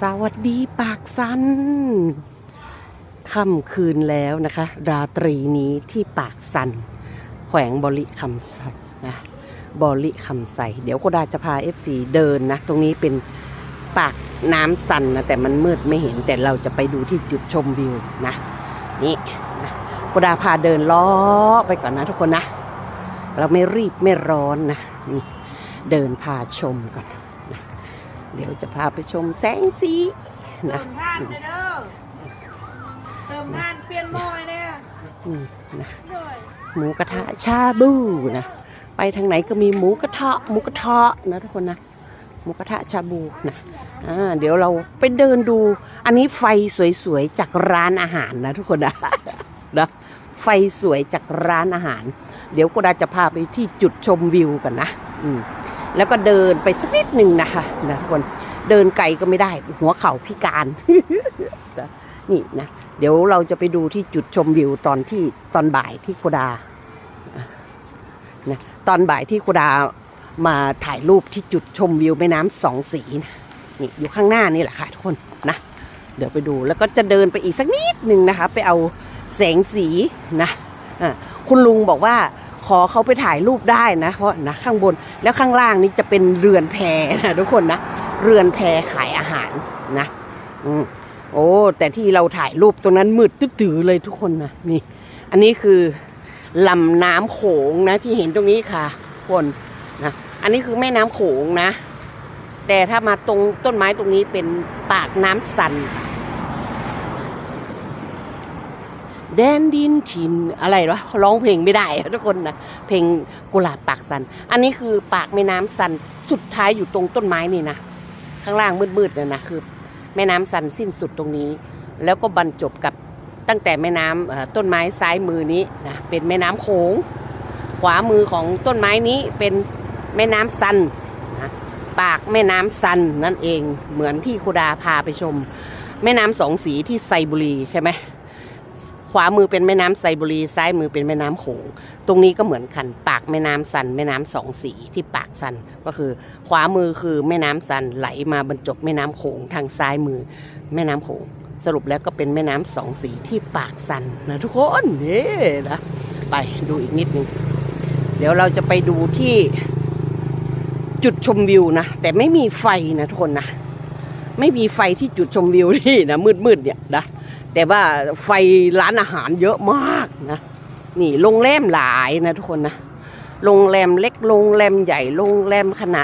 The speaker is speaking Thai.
สวัสดีปากสันค่ำคืนแล้วนะคะ ราตรีนี้ที่ปากสัน แขวงบริคำใสนะบริคำใส เดี๋ยวโคดาจะพา FC เดินนะ ตรงนี้เป็นปากน้ำสันนะ แต่มันมืดไม่เห็นแต่เราจะไปดูที่จุดชมวิวนะ นี่นะโคดาพาเดินล้อไปก่อนนะทุกคนนะ เราไม่รีบไม่ร้อนนะนี่เดินพาชมก่อน เดี๋ยวจะพาไปชมแสงสีเตินะมท่านเด้อเติมท่านเปลี่ยนหม้อยเนี่ยอืมนะด้วยหมูกระทะชาบูนะไปทางไหนก็มีหมูกระทะหมูกระทะนะทุกคนนะหมูกระทะชาบูนะอ่าเดี๋ยวเราไปเดินดู อันนี้ไฟสวยๆจากร้านอาหารนะทุกคนนะนะไฟสวยจากร้านอาหาร เดี๋ยวโกดาจะพาไปที่จุดชมวิวกันนะ อืม แล้วก็เดินไปสักนิดหนึ่งนะคะนะทุกคนเดินไกลก็ไม่ได้หัวเข่าพิการนี่นะเดี๋ยวเราจะไปดูที่จุดชมวิวตอนที่ตอนบ่ายที่โกดานะตอนบ่ายที่โกดามาถ่ายรูปที่จุดชมวิวแม่น้ำสองสีนะนี่อยู่ข้างหน้านี่แหละค่ะทุกคนนะเดี๋ยวไปดูแล้วก็จะเดินไปอีกสักนิดหนึ่งนะคะ ไปเอาแสงสีนะะคุณลุงบอกว่า ขอเขาไปถ่ายรูปได้นะ เพราะนะข้างบนแล้วข้างล่างนี่จะเป็นเรือนแพนะทุกคนนะ เรือนแพขายอาหารนะอืมโอ้แต่ที่เราถ่ายรูปตรงนั้นมืดตื้อเลยทุกคนนะนี่ อันนี้คือลำน้ำโขงนะที่เห็นตรงนี้ค่ะคนนะอันนี้คือแม่น้ำโขงนะ แต่ถ้ามาตรงต้นไม้ตรงนี้เป็นปากน้ำสันค่ะ แดนดินถิ่นอะไรวะร้องเพลงไม่ได้ทุกคนนะเพลงกุหลาบปากสัน อันนี้คือปากแม่น้ำสันสุดท้ายอยู่ตรงต้นไม้นี่นะข้างล่างมืดๆเนี่ยนะคือ แม่น้ำสันสิ้นสุดตรงนี้ แล้วก็บรรจบกับตั้งแต่แม่น้ำเอ่อต้นไม้ซ้ายมือนี้นะเป็นแม่น้ำโขงขวามือของต้นไม้นี้เป็นแม่น้ำซันนะปากแม่น้ำซันนั่นเองเหมือนที่คุดาพาไปชม แม่น้ำสองสีที่ไซบุรีใช่ไหม ขวามือเป็นแม่น้ำไซบุรี ซ้ายมือเป็นแม่น้ำโขง ตรงนี้ก็เหมือนกัน ปากแม่น้ำซัน แม่น้ำสองสีที่ปากซัน ก็คือ ขวามือคือแม่น้ำซันไหลมาบรรจบแม่น้ำโขง ทางซ้ายมือ แม่น้ำโขง สรุปแล้วก็เป็นแม่น้ำสองสีที่ปากซันนะทุกคนนี่นะไปดูอีกนิดนึงเดี๋ยวเราจะไปดูที่จุดชมวิวนะ แต่ไม่มีไฟนะทุกคนนะ ไม่มีไฟที่จุดชมวิวนี่นะมืดๆเนี่ยนะ แต่ว่าไฟร้านอาหารเยอะมากนะนี่โรงแรมหลายนะทุกคนนะโรงแรมเล็กโรงแรมใหญ่โรงแรมขนาด